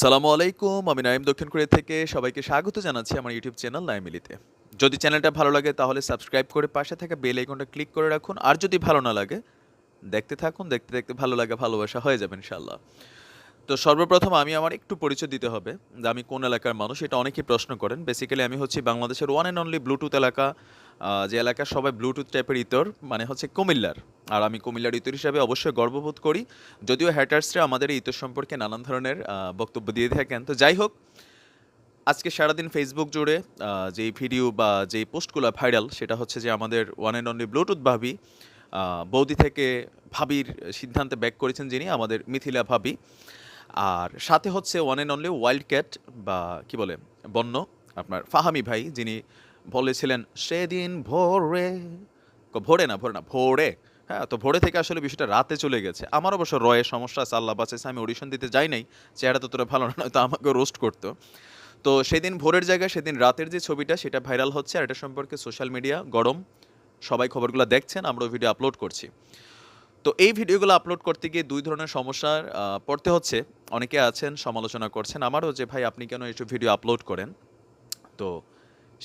সালামু আলাইকুম, আমি নাইম দক্ষিণ কোরিয়া থেকে সবাইকে স্বাগত জানাচ্ছি আমার ইউটিউব চ্যানেল নাইমিলিতে যদি চ্যানেলটা ভালো লাগে তাহলে সাবস্ক্রাইব করে পাশে থাকা বেল আইকনটা ক্লিক করে রাখুন, আর যদি ভালো না লাগে, দেখতে থাকুন, দেখতে দেখতে ভালো লাগে ভালোবাসা হয়ে যাবে ইনশাল্লাহ তো সর্বপ্রথম আমি আমার একটু পরিচয় দিতে হবে যে আমি কোন এলাকার মানুষ, এটা অনেকেই প্রশ্ন করেন। বেসিক্যালি আমি হচ্ছি বাংলাদেশের ওয়ান অ্যান্ড অনলি ব্লুটুথ এলাকা। যে এলাকার সবাই ব্লুটুথ টাইপের ইতর মানে হচ্ছে কুমিল্লার। আর আমি কুমিল্লার ইতর হিসাবে অবশ্যই গর্ববোধ করি। যদিও হ্যাটার্সরা আমাদের এই ইতর সম্পর্কে নানান ধরনের বক্তব্য দিয়ে থাকেন। তো যাই হোক, আজকে সারাদিন ফেসবুক জুড়ে যেই ভিডিও বা যেই পোস্টগুলো ভাইরাল সেটা হচ্ছে যে আমাদের ওয়ান অ্যান্ড অনলি ব্লুটুথ ভাবি বৌদি থেকে ভাবির সিদ্ধান্তে ব্যাক করেছেন যিনি, আমাদের মিথিলা ভাবি। আর সাথে হচ্ছে one and only wild cat বা কি বলে, বন্য, আপনার ফাহামি ভাই, যিনি বলেছিলেন, সেদিন ভোরে। ভোরে না ভোরে না, ভোরে। হ্যাঁ তো ভোরে থেকে আসলে বিষয়টা রাতে চলে গেছে। আমার অবশ্য রয়ের সমস্যা আছে, আল্লাহ বাঁচাইছে, আমি অডিশন দিতে যাই নাই, চেহারা তো তোরা ভালো না, নয়তো আমাকে রোস্ট করতো। তো সেদিন ভোরের জায়গায়, সেদিন রাতের যে ছবিটা, সেটা ভাইরাল হচ্ছে আর এটা সম্পর্কে সোশ্যাল মিডিয়া গরম, সবাই খবরগুলো দেখছেন আমরাও ভিডিও আপলোড করছি। তো এই ভিডিওগুলো আপলোড করতে গিয়ে দুই ধরনের সমস্যার পড়তে হচ্ছে। অনেকে আছেন, সমালোচনা করছেন, আমারও যে, ভাই, আপনি কেন এইসব ভিডিও আপলোড করেন? তো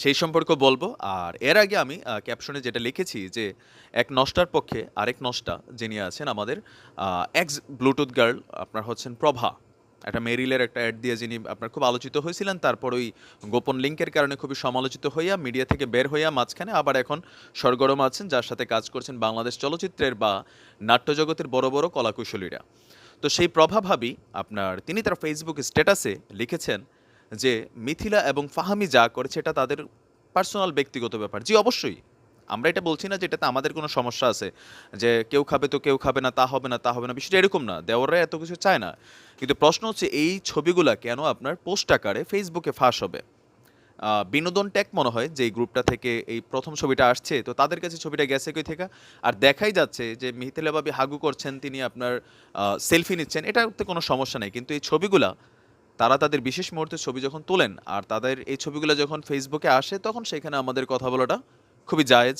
সেই সম্পর্কে বলব। আর এর আগে আমি ক্যাপশনে যেটা লিখেছি যে, এক নষ্টার পক্ষে আরেক নষ্টা যিনি আছেন আমাদের এক্স ব্লুটুথ গার্ল আপনার হচ্ছেন প্রভা। একটা মেরিলের একটা অ্যাড দিয়ে যিনি আপনার খুব আলোচিত হয়েছিলেন, তারপর ওই গোপন লিঙ্কের কারণে খুবই সমালোচিত হইয়া মিডিয়া থেকে বের হইয়া মাঝখানে আবার এখন সরগরম আছেন, যার সাথে কাজ করছেন বাংলাদেশ চলচ্চিত্রের বা নাট্যজগতের বড় বড় কলাকুশলীরা। তো সেই প্রভাভাবী আপনার, তিনি তার ফেসবুক স্ট্যাটাসে লিখেছেন যে মিথিলা এবং ফাহামি যা করেছে এটা তাদের পার্সোনাল ব্যক্তিগত ব্যাপার। জি, অবশ্যই। আমরা এটা বলছি না যে এটাতে আমাদের কোনো সমস্যা আছে, যে কেউ খাবে তো কেউ খাবে না, তা হবে না, তা হবে না, বিষয়টা এরকম না। দেওয়াররা এত কিছু চায় না। কিন্তু প্রশ্ন হচ্ছে, এই ছবিগুলা কেন আপনার পোস্ট আকারে ফেসবুকে ফাঁস হবে? বিনোদন ট্যাগ মনে হয় যে এই গ্রুপটা থেকে এই প্রথম ছবিটা আসছে, তো তাদের কাছে ছবিটা গেছে কই থেকে? আর দেখাই যাচ্ছে যে মিথিলা হাগু করছেন, তিনি আপনার সেলফি নিচ্ছেন, এটাতে কোনো সমস্যা নেই। কিন্তু এই ছবিগুলা তারা তাদের বিশেষ মুহূর্তের ছবি যখন তোলেন আর তাদের এই ছবিগুলো যখন ফেসবুকে আসে, তখন সেখানে আমাদের কথা বলাটা খুবই জায়েজ।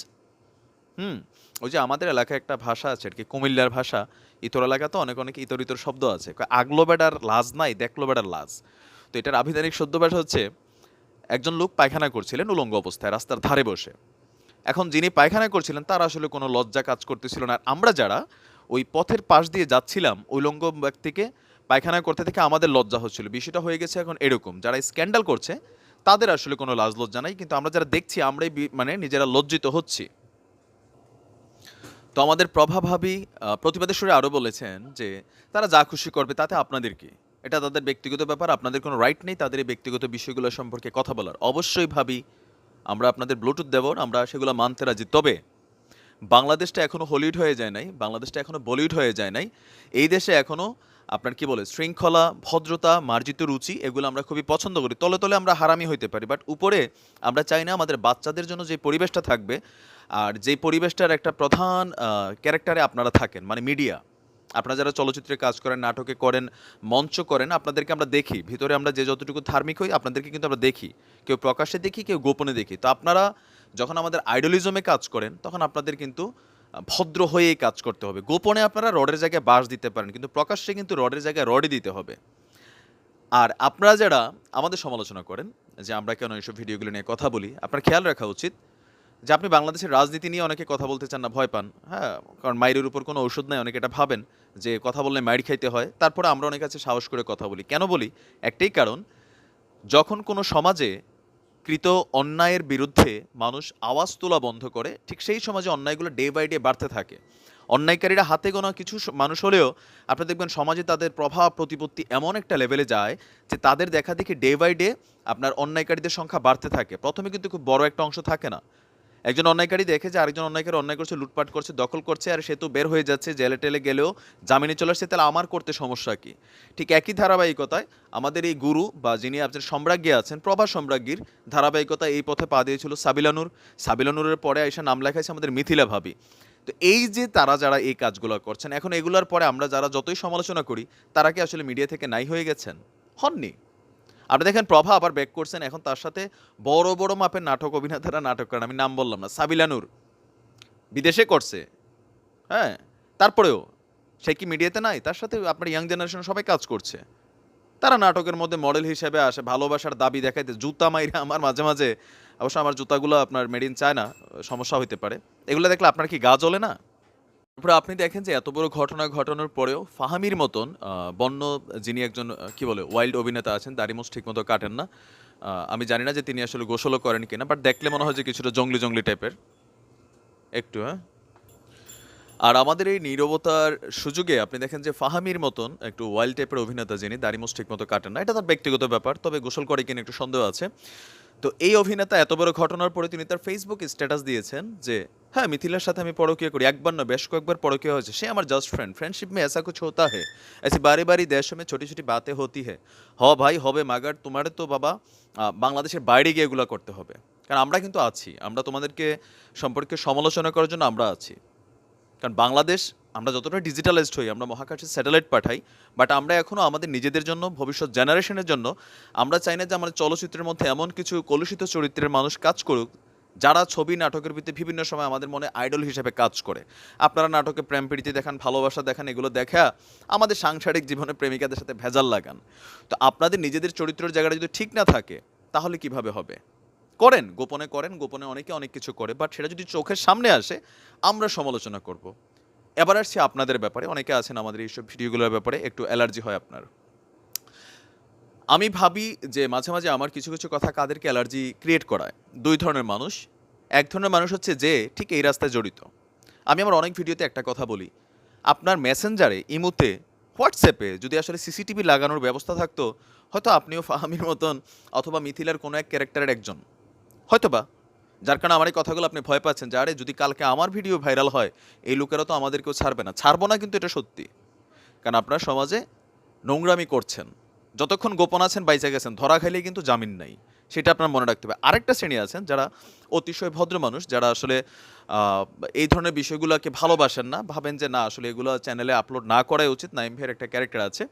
হুম, ওই যে আমাদের এলাকায় একটা ভাষা আছে আর কি, কুমিল্লার ভাষা। ইতর এলাকাতে অনেক অনেক ইতর ইতর শব্দ আছে। আগলো বেটার লাজ নাই, দেখল বেটার লাজ। তো এটার আভিধানিক শব্দ ভাষা হচ্ছে, একজন লোক পায়খানা করছিলেন উলঙ্গ অবস্থায়, রাস্তার ধারে বসে। এখন যিনি পায়খানা করছিলেন, তার আসলে কোনো লজ্জা কাজ করতেছিল না। আর আমরা যারা ওই পথের পাশ দিয়ে যাচ্ছিলাম, উলঙ্গ ব্যক্তিকে পায়খানা করতে থেকে আমাদের লজ্জা হচ্ছিল। বিষয়টা হয়ে গেছে এখন এরকম। যারা স্ক্যান্ডাল করছে, তাদের আসলে কোনো লাজ লজ্জা নাই, কিন্তু আমরা যারা দেখছি, আমরাই মানে নিজেরা লজ্জিত হচ্ছি। তো আমাদের প্রভাভাবী প্রতিবাদের সুরে আরও বলেছেন যে, তারা যা খুশি করবে তাতে আপনাদের কি? এটা তাদের ব্যক্তিগত ব্যাপার, আপনাদের কোনো রাইট নেই তাদের এই ব্যক্তিগত বিষয়গুলো সম্পর্কে কথা বলার। অবশ্যই ভাবি, আমরা আপনাদের ব্লুটুথ দেব, আমরা সেগুলো মানতে রাজি। তবে, বাংলাদেশটা এখনও হলিউড হয়ে যায় নাই, বাংলাদেশটা এখনও বলিউড হয়ে যায় নাই। এই দেশে এখনও আপনার কি বলে, শৃঙ্খলা, ভদ্রতা, মার্জিত রুচি, এগুলো আমরা খুবই পছন্দ করি। তলে তলে আমরা হারামি হইতে পারি বাট উপরে আমরা চাই না আমাদের বাচ্চাদের জন্য যে পরিবেশটা থাকবে, আর যে পরিবেশটার একটা প্রধান ক্যারেক্টারে আপনারা থাকেন মানে মিডিয়া। আপনারা যারা চলচ্চিত্রে কাজ করেন, নাটকে করেন, মঞ্চ করেন, আপনাদেরকে আমরা দেখি। ভিতরে আমরা যে যতটুকু ধার্মিক হই, আপনাদেরকে কিন্তু আমরা দেখি। কেউ প্রকাশ্যে দেখি, কেউ গোপনে দেখি। তো আপনারা যখন আমাদের আইডলিজমে কাজ করেন, তখন আপনাদের কিন্তু ভদ্র হয়েই কাজ করতে হবে। গোপনে আপনারা রডের জায়গায় বাস দিতে পারেন, কিন্তু প্রকাশ্যে কিন্তু রডের জায়গায় রডই দিতে হবে। আর আপনারা যারা আমাদের সমালোচনা করেন, যে আমরা কেন এইসব ভিডিওগুলো নিয়ে কথা বলি, আপনার খেয়াল রাখা উচিত যে আপনি বাংলাদেশের রাজনীতি নিয়ে অনেকে কথা বলতে চান না, ভয় পান। হ্যাঁ কারণ মায়ের উপর কোনো ওষুধ নাই, অনেকে এটা ভাবেন যে কথা বললে মায়ের খাইতে হয়। তারপরে আমরা অনেক কাছে সাহস করে কথা বলি। কেন বলি? একটাই কারণ, যখন কোনো সমাজে কৃত অন্যায়ের বিরুদ্ধে মানুষ আওয়াজ তোলা বন্ধ করে, ঠিক সেই সমাজে অন্যায়গুলো ডে বাই ডে বাড়তে থাকে। অন্যায়কারীরা হাতে গোনা কিছু মানুষ হলেও আপনি দেখবেন সমাজে তাদের প্রভাব, প্রতিপত্তি এমন একটা লেভেলে যায় যে তাদের দেখা দেখি ডে বাই ডে আপনার অন্যায়কারীদের সংখ্যা বাড়তে থাকে। প্রথমে কিন্তু খুব বড় একটা অংশ থাকে না। একজন অন্যায়কারী দেখে যে আরেকজন অন্যায়কারী অন্যায় করছে, লুটপাট করছে, দখল করছে, আর সে তো বের হয়ে যাচ্ছে জেলে টেলে গেলেও জামিনে চলে আসছে, তাহলে আমার করতে সমস্যা কি? ঠিক একই ধারাবাহিকতায় আমাদের এই গুরু বা যিনি আপনার সম্রাজ্ঞী আছেন প্রভা সম্রাজ্ঞীর ধারাবাহিকতা এই পথে পা দিয়েছিল সাবিলানুর সাবিলানুরের পরে এসে নাম লেখাইছে আমাদের মিথিলা ভাবি। তো এই যে তারা যারা এই কাজগুলো করছেন, এখন এগুলোর পরে আমরা যারা যতই সমালোচনা করি, তারা কি আসলে মিডিয়া থেকে নাই হয়ে গেছেন? হননি। আপনি দেখেন প্রভা আবার ব্যাক করছেন, এখন তার সাথে বড় বড় মাপের নাটক অভিনেতারা নাটক করেন, আমি নাম বললাম না সাবিলানুর বিদেশে করছে। হ্যাঁ তারপরেও, সে কি মিডিয়াতে নাই? তার সাথে আপনার ইয়াং জেনারেশন সবাই কাজ করছে। তারা নাটকের মধ্যে মডেল হিসেবে আসে, ভালোবাসার দাবি দেখাইতে, জুতা মাইরে আমার মাঝে মাঝে, অবশ্য আমার জুতাগুলো আপনার মেড ইন চায়না সমস্যা হইতে পারে। এগুলো দেখলে আপনার কি গা জ্বলে না? তারপরে আপনি দেখেন যে এত বড় ঘটনা ঘটানোর পরেও ফাহামির মতন বন্য যিনি একজন কি বলে ওয়াইল্ড অভিনেতা আছেন দাড়ি মুছ ঠিক মতো কাটেন না। আমি জানি না যে তিনি আসলে গোসলও করেন কিনা বাট দেখলে মনে হয় যে কিছুটা জঙ্গলি জঙ্গলি টাইপের একটু হ্যাঁ? আর আমাদের এই নীরবতার সুযোগে আপনি দেখেন যে ফাহামির মতন একটু ওয়াইল্ড টাইপের অভিনেতা যিনি দাড়ি মুছ ঠিক মতো কাটেন না। এটা তার ব্যক্তিগত ব্যাপার, তবে গোসল করে কিনা একটু সন্দেহ আছে। তো এই অভিনেতা এত বড় ঘটনার পরে তিনি তার ফেসবুক স্ট্যাটাস দিয়েছেন যে হ্যাঁ মিথিলার সাথে আমি পরকীয়া করি একবার না বেশ কয়েকবার পরকীয়া হয়েছে সে আমার জাস্ট ফ্রেন্ড फ्रेंडशिप में ऐसा कुछ होता है ऐसी बारी बारी देशों में छोटी छोटी बातें होती है হ ভাই হবে মাগার তোমার তো বাবা আহ, বাংলাদেশের বাইরে গিয়ে এগুলো করতে হবে কারণ আমরা কিন্তু আছি আমরা তোমাদেরকে সম্পর্কে সমালোচনা করার জন্য আমরা আছি কারণ বাংলাদেশ আমরা যতটা ডিজিটালাইজড হই, আমরা মহাকাশে স্যাটেলাইট পাঠাই বাট আমরা এখনও আমাদের নিজেদের জন্য, ভবিষ্যৎ জেনারেশনের জন্য, আমরা চাই না যে আমাদের চলচ্চিত্রের মধ্যে এমন কিছু কলুষিত চরিত্রের মানুষ কাজ করুক, যারা ছবি, নাটকের ভিত্তিতে বিভিন্ন সময় আমাদের মনে আইডল হিসেবে কাজ করে। আপনারা নাটকে প্রেম প্রীতি দেখান, ভালোবাসা দেখান, এগুলো দেখা, আমাদের সাংসারিক জীবনে প্রেমিকাদের সাথে ভেজাল লাগান। তো আপনাদের নিজেদের চরিত্রের জায়গাটা যদি ঠিক না থাকে, তাহলে কীভাবে হবে? করেন, গোপনে করেন, গোপনে অনেকে অনেক কিছু করে বাট সেটা যদি চোখের সামনে আসে, আমরা সমালোচনা করব। এবার আসছি আপনাদের ব্যাপারে। অনেকে আছেন আমাদের এইসব ভিডিওগুলোর ব্যাপারে, একটু অ্যালার্জি হয় আপনার। আমি ভাবি যে মাঝে মাঝে আমার কিছু কিছু কথা কাদেরকে অ্যালার্জি ক্রিয়েট করায়। দুই ধরনের মানুষ। এক ধরনের মানুষ হচ্ছে যে ঠিক এই রাস্তায় জড়িত। আমি আমার অনেক ভিডিওতে একটা কথা বলি। আপনার মেসেঞ্জারে, ইমুতে, হোয়াটসঅ্যাপে যদি আসলে সিসিটিভি লাগানোর ব্যবস্থা থাকতো, হয়তো আপনিও ফাহামির মতন অথবা মিথিলার কোনো এক ক্যারেক্টারের একজন। হয়তোবা। যার কারণে আমার এই কথাগুলো আপনি ভয় পাচ্ছেন যে, আরে, যদি কালকে আমার ভিডিও ভাইরাল হয়, এই লোকেরা তো আমাদেরকেও ছাড়বে না। ছাড়বো না কিন্তু এটা সত্যি। কারণ আপনারা সমাজে নোংরামি করছেন। যতক্ষণ গোপন আছেন, বাইচে গেছেন, ধরা খাইলেই কিন্তু জামিন নাই। সেটা আপনার মনে রাখতে হবে। আরেকটা শ্রেণি আছেন যারা অতিশয় ভদ্র মানুষ, যারা আসলে এই ধরনের বিষয়গুলোকে ভালোবাসেন না। ভাবেন যে, না, আসলে এগুলো চ্যানেলে আপলোড না করাই উচিত। নাইম ভাইয়ের একটা ক্যারেক্টার আছে।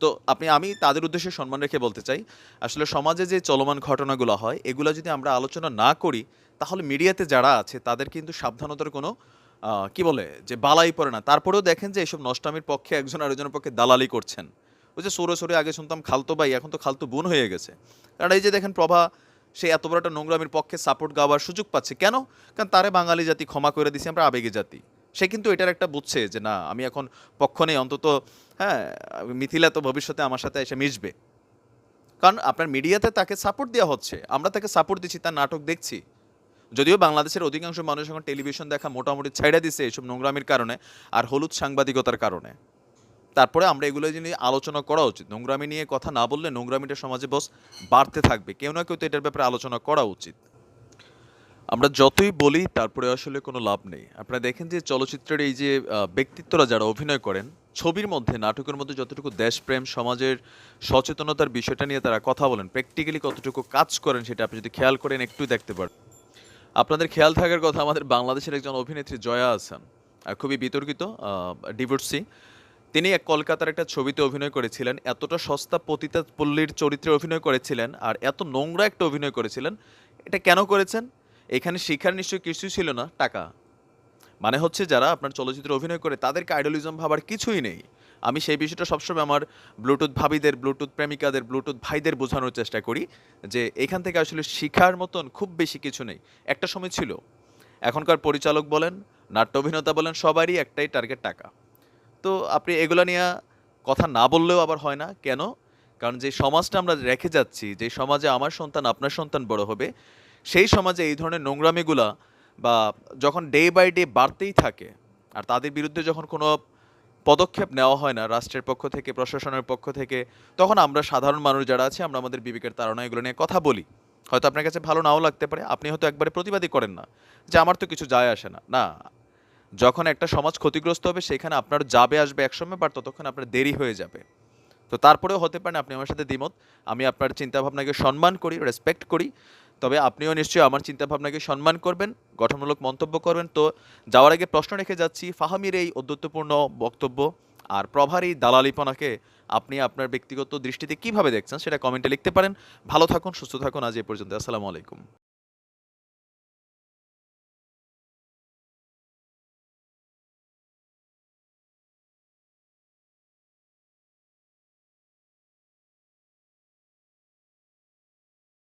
তো আপনি, আমি তাদের উদ্দেশ্যে সম্মান রেখে বলতে চাই, আসলে সমাজে যে চলমান ঘটনাগুলো হয়, এগুলো যদি আমরা আলোচনা না করি, তাহলে মিডিয়াতে যারা আছে, তাদের কিন্তু সাবধানতার কোনো কি বলে, যে বালাই পড়ে না। তারপরেও দেখেন যে এইসব নষ্টামির পক্ষে একজন আরেকজনের পক্ষে দালালি করছেন। ওই যে সরে সরে আগে শুনতাম খালতো ভাই, এখন তো খালতো বোন হয়ে গেছে। কারণ এই যে দেখেন প্রভা, সে এত বড় একটা নোংরামির পক্ষে সাপোর্ট গাওয়ার সুযোগ পাচ্ছে। কেন? কারণ তারে বাঙালি জাতি ক্ষমা করে দিছি, আমরা আবেগে জাতি। সে কিন্তু এটার একটা বুঝছে যে না, আমি এখন পক্ষ নেই, অন্তত হ্যাঁ মিথিলা তো ভবিষ্যতে আমার সাথে এসে মিশবে। কারণ আপনার মিডিয়াতে তাকে সাপোর্ট দেওয়া হচ্ছে। আমরা তাকে সাপোর্ট দিচ্ছি, তার নাটক দেখছি। যদিও বাংলাদেশের অধিকাংশ মানুষ এখন টেলিভিশন দেখা মোটামুটি ছাইড়া দিছে এইসব নোংরামির কারণে আর হলুদ সাংবাদিকতার কারণে। তারপরে আমরা এগুলো নিয়ে আলোচনা করা উচিত। নোংরামি নিয়ে কথা না বললে নোংরামিটা সমাজে বস বাড়তে থাকবে। কেউ না কেউ তো এটার ব্যাপারে আলোচনা করা উচিত। আমরা যতই বলি তারপরে আসলে কোনো লাভ নেই। আপনারা দেখেন যে চলচ্চিত্রের এই যে ব্যক্তিত্বরা যারা অভিনয় করেন ছবির মধ্যে নাটকের মধ্যে যতটুকু দেশপ্রেম সমাজের সচেতনতার বিষয়টা নিয়ে তারা কথা বলেন প্র্যাকটিক্যালি কতটুকু কাজ করেন সেটা আপনি যদি খেয়াল করেন একটু দেখতে পারেন। আপনাদের খেয়াল থাকার কথা আমাদের বাংলাদেশের একজন অভিনেত্রী জয়া আহসান আহ, খুবই বিতর্কিত ডিভোর্সি তিনি এক কলকাতার একটা ছবিতে অভিনয় করেছিলেন এতটা সস্তা পতিতা পল্লীর চরিত্রে অভিনয় করেছিলেন আর এত নোংরা একটা অভিনয় করেছিলেন এটা কেন করেছেন? এখানে শিক্ষার নিশ্চয়ই কিছুই ছিল না, টাকা। মানে হচ্ছে যারা আপনার চলচ্চিত্রে অভিনয় করে, তাদেরকে আইডলিজম ভাবার কিছুই নেই। আমি সেই বিষয়টা সবসময় আমার ব্লুটুথ ভাবিদের ব্লুটুথ প্রেমিকাদের ব্লুটুথ ভাইদের বোঝানোর চেষ্টা করি যে এখান থেকে আসলে শিখার মতন খুব বেশি কিছু নেই। একটা সময় ছিল। এখনকার পরিচালক বলেন, নাট্য অভিনেতা বলেন, সবারই একটাই টার্গেট টাকা। তো আপনি এগুলো নিয়ে কথা না বললেও আবার হয় না। কেন? কারণ যে সমাজটা আমরা রেখে যাচ্ছি, যে সমাজে আমার সন্তান, আপনার সন্তান বড় হবে সেই সমাজে এই ধরনের নোংরামিগুলা বা যখন ডে বাই ডে বাড়তেই থাকে, আর তাদের বিরুদ্ধে যখন কোনো পদক্ষেপ নেওয়া হয় না, রাষ্ট্রের পক্ষ থেকে, প্রশাসনের পক্ষ থেকে, তখন আমরা সাধারণ মানুষ যারা আছে, আমরা আমাদের বিবেকের তাড়না এগুলো নিয়ে কথা বলি। হয়তো আপনার কাছে ভালো নাও লাগতে পারে, আপনি হয়তো একবারে প্রতিবাদী করেন না যে আমার তো কিছু যায় আসে না। না, যখন একটা সমাজ ক্ষতিগ্রস্ত হবে, সেখানে আপনার যাবে, আসবে, একসময় বাট ততক্ষণ আপনার দেরি হয়ে যাবে। তো তারপরেও হতে পারে আপনি আমার সাথে দ্বিমত, আমি আপনার চিন্তাভাবনাকে সম্মান করি রেসপেক্ট করি তবে আপনিও নিশ্চয়ই আমার চিন্তাভাবনাকে সম্মান করবেন, গঠনমূলক মন্তব্য করবেন। তো যাওয়ার আগে প্রশ্ন রেখে যাচ্ছি, ফাহামির এই অদ্যত্বপূর্ণ বক্তব্য আর প্রভার এই দালালিপনাকে আপনি আপনার ব্যক্তিগত দৃষ্টিতে কীভাবে দেখছেন সেটা কমেন্টে লিখতে পারেন। ভালো থাকুন, সুস্থ থাকুন, আজ এ পর্যন্ত। আসসালামু আলাইকুম।